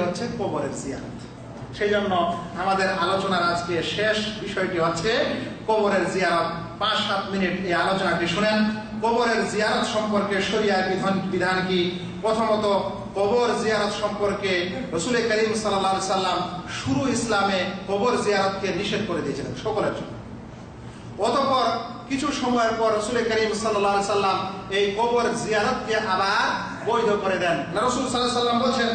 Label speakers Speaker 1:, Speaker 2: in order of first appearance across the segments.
Speaker 1: হচ্ছে কবরের সেই জন্য আমাদের আলোচনার আজকে শেষ বিষয়টি হচ্ছে জিয়ারত। পাঁচ সাত মিনিট এই আলোচনাটি শুনেন। জিয়ারত সম্পর্কে বিধান বিধান কি? প্রথমত, কবর জিয়ারত সম্পর্কে রসুল করিম সাল্লাহ সাল্লাম শুরু ইসলামে কবর জিয়ারতকে নিষেধ করে দিয়েছিলেন সকলের জন্য। অতঃপর কিছু সময়ের পর রসুল করিম সাল্লাহ সাল্লাম এই কবর জিয়ারতকে আবার বৈধ করে দেন। রসুল সাল্লাহ সাল্লাম বলছেন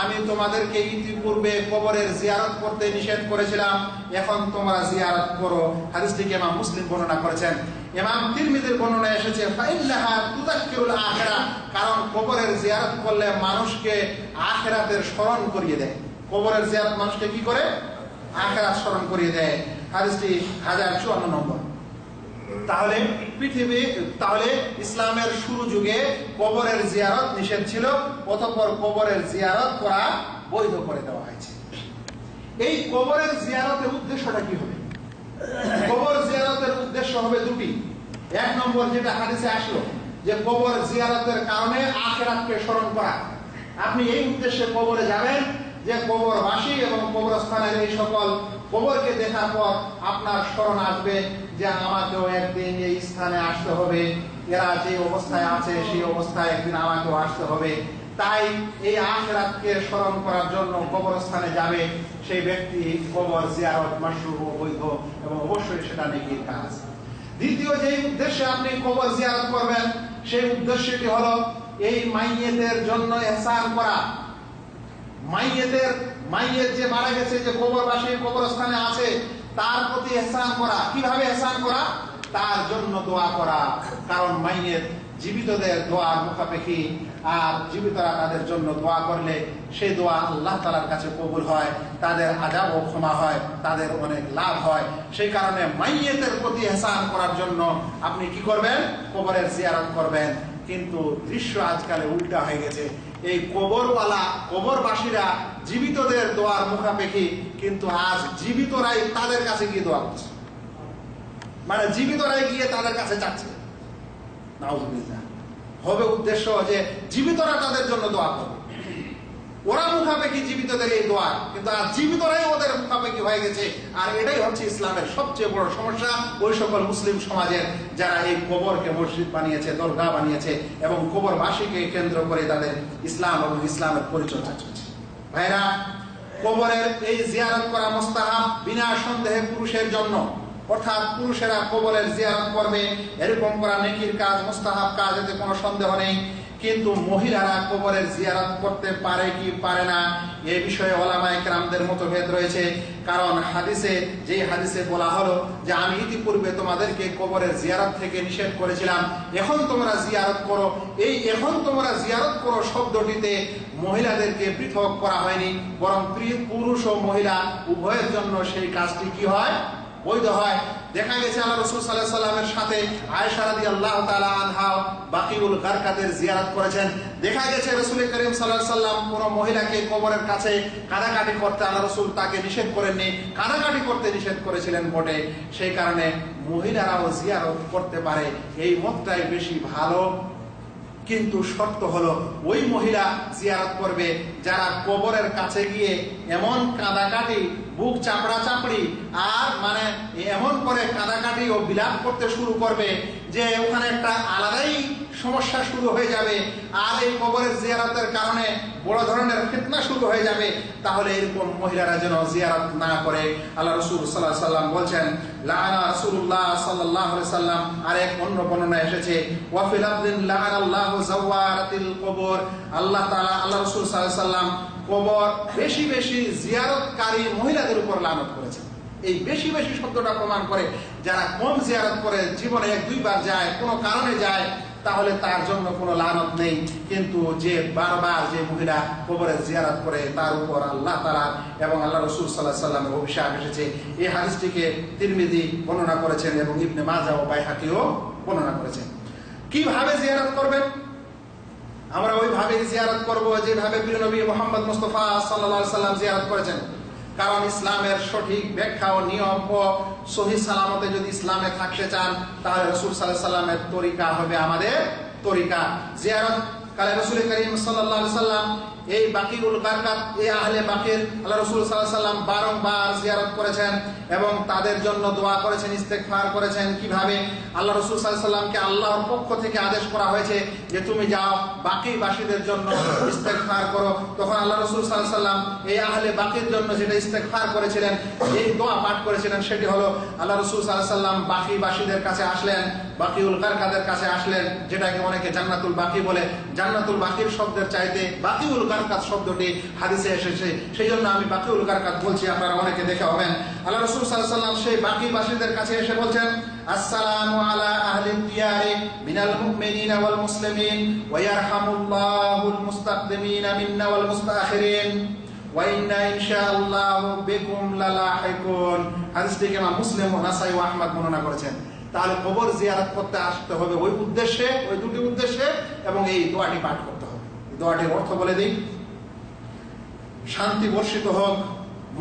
Speaker 1: আমি তোমাদেরকে ইতিপূর্বে কবরের জিয়ারত করতে নিষেধ করেছিলাম। এখন তোমরা জিয়ারত করো। হাদিসটিকে ইমাম মুসলিম বর্ণনা করেছেন। ইমাম তিরমিজির বর্ণনা এসেছে কারণ কবরের জিয়ারত করলে মানুষকে আখেরাতের স্মরণ করিয়ে দেয়। কবরের জিয়ারত মানুষকে কি করে? আখেরাত স্মরণ করিয়ে দেয়। হাদিসটি হাজার চুয়ান্ন নম্বর। তাহলে পৃথিবী, তাহলে ইসলামের শুরু যুগে কবরের জিয়ারত নিষেধ ছিল, অতঃপর কবরের জিয়ারত করা বৈধ করে দেওয়া হয়েছে। এই কবরের জিয়ারতের উদ্দেশ্যটা কি হবে? কবর জিয়ারতের উদ্দেশ্য হবে দুটি। এক নম্বর যেটা হাদিসে আসলো, যে কবর জিয়ারতের কারণে আখেরাতকে স্মরণ করা। আপনি এই উদ্দেশ্যে কবরে যাবেন যে কবরবাসী এবং কবরস্থানের এই সকল কবরকে দেখার পর আপনার স্মরণ আসবে যে আমাকেও একদিন এই স্থানে আসতে হবে। এরা যে অবস্থায় আছে, সেই অবস্থায় একদিন আমাকেও আসতে হবে। তাই এই আখরাতকে স্মরণ করার জন্য কবরস্থানে যাবে সেই ব্যক্তি কবর জিয়ারত মাসরু বৈধ এবং অবশ্যই সেটা নেকির কাজ। দ্বিতীয় যে উদ্দেশ্যে আপনি কবর জিয়ারত করবেন, সেই উদ্দেশ্যটি হলো এই মাইয়েদের জন্য এহসান করা। মাইয়েদের মাইয়ের যে মারা গেছে, যে কবরবাসী কবরস্থানে আছে, তার প্রতি এহসান করা। কীভাবে এহসান করা? তার জন্য দোয়া করা। কারণ মাইয়ের জীবিতদের দোয়ার মুখাপেক্ষি আর জীবিতরা তাদের জন্য দোয়া করলে সেই দোয়া আল্লাহ তালার কাছে কবুল হয়, তাদের আজাবও ক্ষমা হয়, তাদের অনেক লাভ হয়। সেই কারণে মাইয়েতের প্রতি এহসান করার জন্য আপনি কি করবেন? কবরের জিয়ারত করবেন। কিন্তু দৃশ্য আজকালে উল্টা হয়ে গেছে। এই কবরওয়ালা, কবরবাসীরা জীবিতদের দোয়ার মুখাপেক্ষি কিন্তু আজ জীবিতরাই তাদের কাছে গিয়ে দোয়া করছে। মানে জীবিতরাই গিয়ে তাদের কাছে যাচ্ছে। হবে উদ্দেশ্য যে জীবিতরা তাদের জন্য দোয়া করবে। ওরা মুখাপেক্ষি জীবিতদের এই দোয়া কিন্তু আর জীবিতরাই ওদের মুখাপেক্ষি হয়ে গেছে। আর এটাই হচ্ছে ইসলামের সবচেয়ে বড় সমস্যা। ওই সকল মুসলিম সমাজের যারা এই কবরকে মসজিদ বানিয়েছে দরগা বানিয়েছে এবং কবরবাসীকে কেন্দ্র করে তাদের ইসলাম এবং ইসলামের পরিচর্যা চলছে। ভাইরা, কবরের এই জিয়ারত করা মোস্তাহাব বিনা সন্দেহে পুরুষের জন্য। অর্থাৎ পুরুষেরা কবরের জিয়ারত করবে, এরকম করা নেকির কাজ, মোস্তাহাব কাজ, এতে কোনো সন্দেহ নেই। কিন্তু মহিলারা কবরের জিয়ারত করতে পারে কি পারে না, এ বিষয়ে ওলামা একরামদের মতভেদ রয়েছে। কারণ হাদিসে যে হাদিসে বলা হলো যে, আমি ইতিপূর্বে তোমাদেরকে কবরের জিয়ারত থেকে নিষেধ করেছিলাম, এখন তোমরা জিয়ারত করো। এই এখন তোমরা জিয়ারত করো শব্দটিতে মহিলাদেরকে পৃথক করা হয়নি, বরং পুরুষ ও মহিলা উভয়ের জন্য সেই কাজটি কি হয়? বৈধ হয়। দেখা গেছে আল্লাহ রসুল সাল্লাহ সাল্লামের সাথে আয়েশা রাদি আল্লাহ তালা আনহা বাকিউল গারকাদের জিয়ারত করেছেন। দেখা গেছে রসুল করিম সাল্লাহ সাল্লাম কোন মহিলাকে কবরের কাছে কাদাকাটি করতে আল্লাহ রসুল তাকে নিষেধ করেননি। কাদাকাটি করতে নিষেধ করেছিলেন বটে। সেই কারণে মহিলারাও জিয়ারত করতে পারে। এই মতটাই বেশি ভালো। কিন্তু শর্ত হলো, ওই মহিলা জিয়ারত করবে যারা কবরের কাছে গিয়ে এমন কাদাকাটি বুক চাপড়া চাপড়ি। আর মানে এমন করে কাদাকাটি ও বিলাপ করতে শুরু করবে যে ওখানে একটা আলাদাই সমস্যা শুরু হয়ে যাবে। আর এই কবরের জিয়ারতের কারণে বড় ধরনের ফিতনা শুরু হয়ে যাবে। তাহলে এরকম মহিলারা যেন জিয়ারত না করে। আল্লাহ রসুল সাল্লাহ সাল্লাম বলছেন, লানা রসুল্লাহ সাল্লাহ সাল্লাম আরেক অন্য বর্ণনা এসেছে ওয়াফিল লাহান আল্লাহ কবর। আল্লাহ তাআলা, আল্লাহ রসুল সাল্লাহ সাল্লাম কবর বেশি বেশি জিয়ারতকারী মহিলাদের উপর লানত করেছেন। এই বেশি বেশি শব্দটা প্রমাণ করে যারা কম জিয়ারত করে, জীবনে এক দুইবার যায়, কোনো কারণে যায়, তাহলে তার জন্য কোনো লানত নেই। কিন্তু যে বারবার যে মহিলা কবরে জিয়ারত করে, তার উপর আল্লাহ তালা এবং আল্লাহ রসুল সাল্লাহ সাল্লামের অভিশাপ এসেছে। এই হাদিসটিকে তিরমিদি বর্ণনা করেছেন এবং ইবনে মাজা ও বাইহাকিও বর্ণনা করেছেন। কীভাবে জিয়ারত করবেন? আমরা ওইভাবে জিয়ারত করব যেভাবে বীরনবী নবী মোহাম্মদ মুস্তফা সাল্লা সাল্লাম জিয়ারত করেছেন। কারণ ইসলামের সঠিক ব্যাখ্যা ও নিয়ম ও সহি সালামতে যদি ইসলামে থাকতে চান, তাহলে রসুল সাল্লাহ সাল্লামের তরিকা হবে আমাদের তরিকা। জিয়ারত কালে রসুল করিম সাল্লাহ সাল্লাম এই বাকিউল গারকাত এই আহলে বাকির আল্লাহ রাসূল আলাইহি সাল্লাম বারংবার জিয়ারত করেছেন এবং তাদের জন্য দোয়া করেছেন, ইস্তেগফার করেছেন। কীভাবে? আল্লাহ রসুল আলাইহি সাল্লামকে আল্লাহর পক্ষ থেকে আদেশ করা হয়েছে যে তুমি যাও বাকি বাসীদের জন্য ইস্তেগফার করো। তখন আল্লাহ রসুল আলাইহি সাল্লাম এই আহলে বাকির জন্য যেটা ইস্তেগফার করেছিলেন এই দোয়া পাঠ করেছিলেন, সেটি হলো আল্লাহ রসুল আলাইহি সাল্লাম বাকি বাসীদের কাছে আসলেন। বাকিউল গারকাদের কাছে আসলেন, যেটাকে অনেকে জান্নাতুল বাকি বলে। জান্নাতুল বাকির শব্দের চাইতে বাকিউল গারকাত শব্দটি হাদিসে এসেছে। সেই জন্য আমি বাকিউল গারকাত বলছি, আপনারা অনেকে দেখে হবেন। আল্লাহ রসুল সাল্লাম সেই বাকি বাসীদের কাছে এসে বলছেন, আসসালামু আলা আহলি দিয়ারি মিনাল মুমিনিনা ওয়াল মুসলিমিন ওয়া ইয়ারহামুল্লাহুল মুস্তাকদিমিনা মিন্না ওয়াল মুস্তাখিরিন হাদিসটিকে মুসলিম ও নাসাই ও আহমদ বর্ণনা করেছেন। তাহলে কবর জিয়ারত করতে আসতে হবে ওই উদ্দেশ্যে, ওই দুটি উদ্দেশ্যে, এবং এই দোয়াটি পাঠ করতে হবে। দোয়াটির অর্থ বলে দিই, শান্তি বর্ষিত হোক,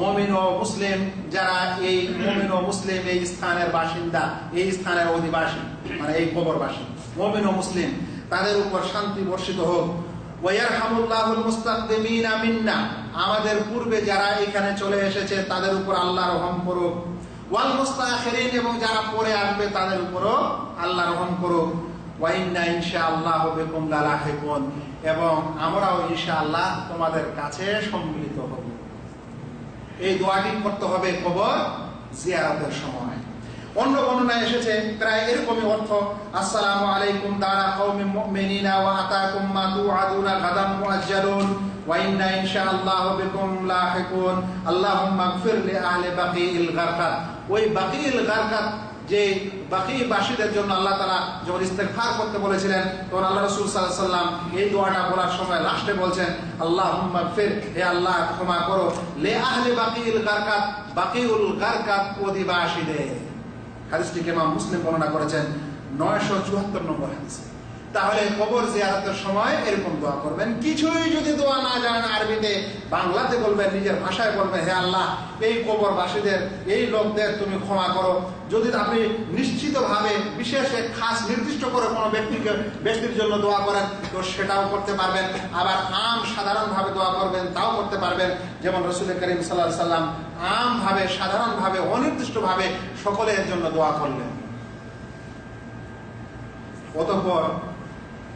Speaker 1: মমিন ও মুসলিম, যারা এই মমিন ও মুসলিম এই স্থানের বাসিন্দা, এই স্থানের অধিবাসী মানে এই কবরবাসী, মমিন ও মুসলিম, তাদের উপর শান্তি বর্ষিত হোক। আমাদের পূর্বে যারা এখানে চলে এসেছে, তাদের উপর আল্লাহ রহম করুক। এবং যারা পরে আসবে তাদের উপরও আল্লাহ রহম করুক। ওয়াইন্না ইনশাআল্লাহ বিকুম লালাহিকুন এবং আমরাও ইনশাআল্লাহ তোমাদের কাছে সম্মিলিত হব। এই দোয়াটি করতে হবে কবর জিয়ারতের সময়। অন্য বর্ণনায় এসেছে, প্রায় এরকমই অর্থ, আসসালামু আলাইকুম দারা কওমিন মুমিনিনা ওয়া আতাকুম মা তুআদুনা গাদাম মুআজ্জালুন। ওই যে বাকি জন্য আল্লাহ তারা যখন করতে বলেছিলেন আল্লাহ রাসূল এই সময় লাস্টে বলছেন, আল্লাহুম্মা ফির হে আল্লাহ, ক্ষমা করো। লে আহলে বাকিল গারকাত বাকিউল গারকাত অধিবাসীদের। হাদিসটিকে ইমাম মুসলিম বর্ণনা করেছেন 974 নম্বর হাদিস। তাহলে কবর জিয়ারতের সময় এরকম দোয়া করবেন। কিছুই যদি দোয়া না জানেন আরবিতে, বাংলাতে বলবেন, নিজের ভাষায় বলবেন, হে আল্লাহ, এই কবরবাসীদের, এই লোকদের তুমি ক্ষমা করো। যদি আপনি নিশ্চিতভাবে বিশেষ এক খাস, নির্দিষ্ট করে কোনো ব্যক্তিকে, ব্যক্তির জন্য দোয়া করেন, তো সেটাও করতে পারবেন। আবার আম সাধারণভাবে দোয়া করবেন, তাও করতে পারবেন। যেমন রসুল করিম সাল্লাহ সাল্লাম আমভাবে, সাধারণভাবে, অনির্দিষ্টভাবে সকলের জন্য দোয়া করলেন। অতঃপর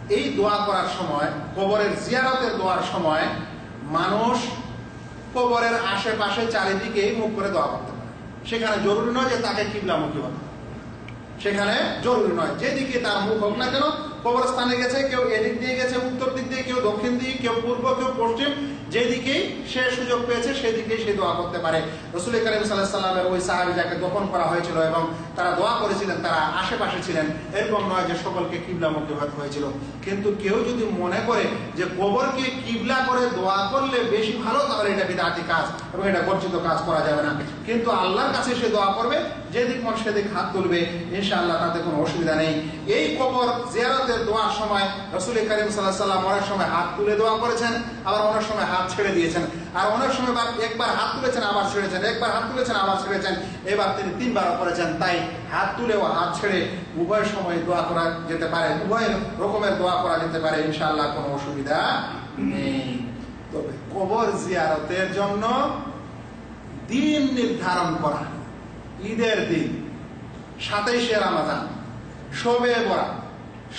Speaker 1: এই দোয়া করার সময়, কবরের জিয়ারতের দোয়ার সময় মানুষ কবরের আশেপাশে চারিদিকেই মুখ করে দোয়া করতে পারে সেখানে জরুরি নয় যে তাকে কিবলামুখী হতে। সেখানে জরুরি নয় যেদিকে তার মুখ হোক না কেন কবরস্থানে গেছে, কেউ এদিক দিয়ে গেছে, উত্তর দিক দিয়ে, কেউ দক্ষিণ দিকে, কেউ পূর্ব, কেউ পশ্চিম, যেদিকেই সে সুযোগ পেয়েছে, সেদিকেই সে দোয়া করতে পারে। রসুল করিম সাল্লাহ সাল্লামের ওই সাহাবি যাকে দফন করা হয়েছিল এবং তারা দোয়া করেছিলেন, তারা আশেপাশে ছিলেন, এরকম নয় যে সকলকে কিবলামুখী হতে হয়েছিল। কিন্তু কেউ যদি মনে করে যে কবরকে কিবলা করে দোয়া করলে বেশি ভালো, তাহলে এটা বিদাতি কাজ এবং এটা গর্জিত কাজ করা যাবে না। কিন্তু আল্লাহর কাছে সে দোয়া করবে, যেদিক মন সেদিক হাত তুলবে, ইনশাআল্লাহ তাতে কোনো অসুবিধা নেই। এই কবর জিয়ারতের দোয়ার সময় রসুল করিম সাল্লাহ সাল্লাম অনেক সময় হাত তুলে দোয়া করেছেন, আবার অনেক সময় হাত ছেড়ে দিয়েছেন। আর অনেক সময় একবার হাত তুলেছেন, আবার ছেড়েছেন। একবার হাত তুলেছেন, আবার ছেড়েছেন। এবার তিনি তিনবার করেছেন, তাই হাত তুলে ও হাত ছেড়ে উভয় সময় দোয়া করা যেতে পারে, উভয় রকমের দোয়া করা যেতে পারে, ইনশাআল্লাহ কোনো অসুবিধা নেই। তবে কবর জিয়ারতের জন্য দিন নির্ধারণ করা, ঈদের দিন, সাতাইশে রামাদান, শবে বরা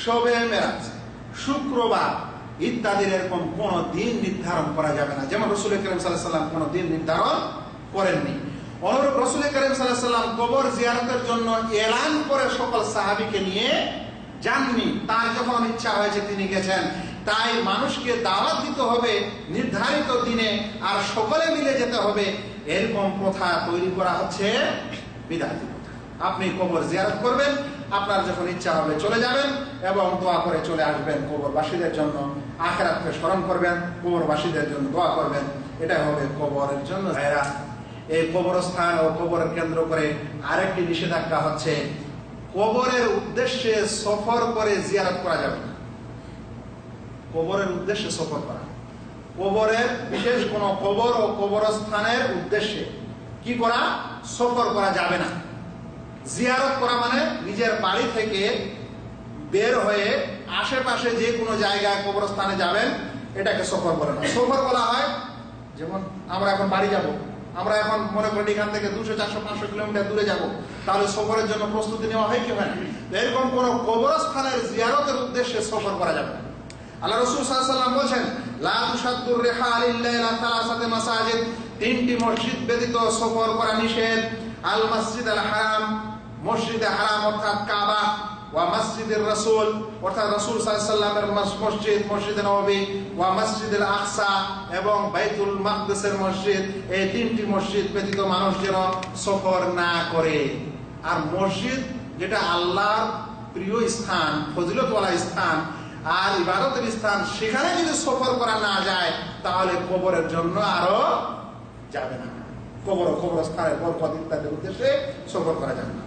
Speaker 1: শবে মেরাজ, শুক্রবার ইত্যাদির এরকম কোন দিন নির্ধারণ করা যাবে না। যেমন রসুল করিম সাল্লাম কোন দিন নির্ধারণ করেননি। অনুরূপ রসুল করিম সাল্লাম কবর জিয়ারতের জন্য এলান করে সকল সাহাবিকে নিয়ে যাননি। তার যখন ইচ্ছা হয়েছে তিনি গেছেন। তাই মানুষকে দাওয়াত দিতে হবে নির্ধারিত দিনে আর সকলে মিলে যেতে হবে। এরকম প্রথা তৈরি করা হচ্ছে প্রথা। আপনি কবর জিয়ারত করবেন আপনার যখন ইচ্ছা হবে চলে যাবেন এবং দোয়া করে চলে আসবেন কবরবাসীদের জন্য। আখেরাতকে স্মরণ করবেন কবরবাসীদের জন্য দোয়া করবেন। এটা হবে কবরের জন্য এই কবরস্থান ও কবরের কেন্দ্র করে আরেকটি নিষেধাজ্ঞা হচ্ছে কবরের উদ্দেশ্যে সফর করে জিয়ারত করা যাবে না। কবরের উদ্দেশ্যে সফর করা। কবরের বিশেষ কোন কবর ও কবরস্থানের উদ্দেশ্যে কি করা? সফর করা যাবে না। জিয়ারত করা মানে নিজের বাড়ি থেকে বের হয়ে আশেপাশে যে কোনো জায়গায় কবরস্থানে যাবেন, এটাকে সফর বলে না। সফর বলা হয়, যেমন আমরা এখন বাড়ি যাব, আমরা এখন মনে করি এখান থেকে দুশো, চারশো, পাঁচশো কিলোমিটার দূরে যাব, তাহলে সফরের জন্য প্রস্তুতি নেওয়া হয় কি হয় না? এরকম কোন কবরস্থানের জিয়ারতের উদ্দেশ্যে সফর করা যাবে আল্লাহ রসুল বলছেন তিনটি মসজিদ ব্যতীত সফর করা নিষেধ। আল মসজিদ আল হারাম মসজিদে হারাম অর্থাৎ কাবা ওয়া মসজিদের রসুল, অর্থাৎ রসুল সাল্লামের মসজিদ, মসজিদে নবী ওয়া মসজিদুল আকসা এবং বাইতুল মাকদেসের মসজিদ, এই তিনটি মসজিদ ব্যতীত মানুষ যেন সফর না করে। আর মসজিদ যেটা আল্লাহর প্রিয় স্থান, ফজিলতওয়ালা স্থান, আর ইবাদতের স্থান, সেখানে যদি সফর করা না যায়, তাহলে কবরের জন্য আরও যাবে না। কবর কবরস্থানের বরকত ইত্যাদির উদ্দেশ্যে সফর করা যাবে না।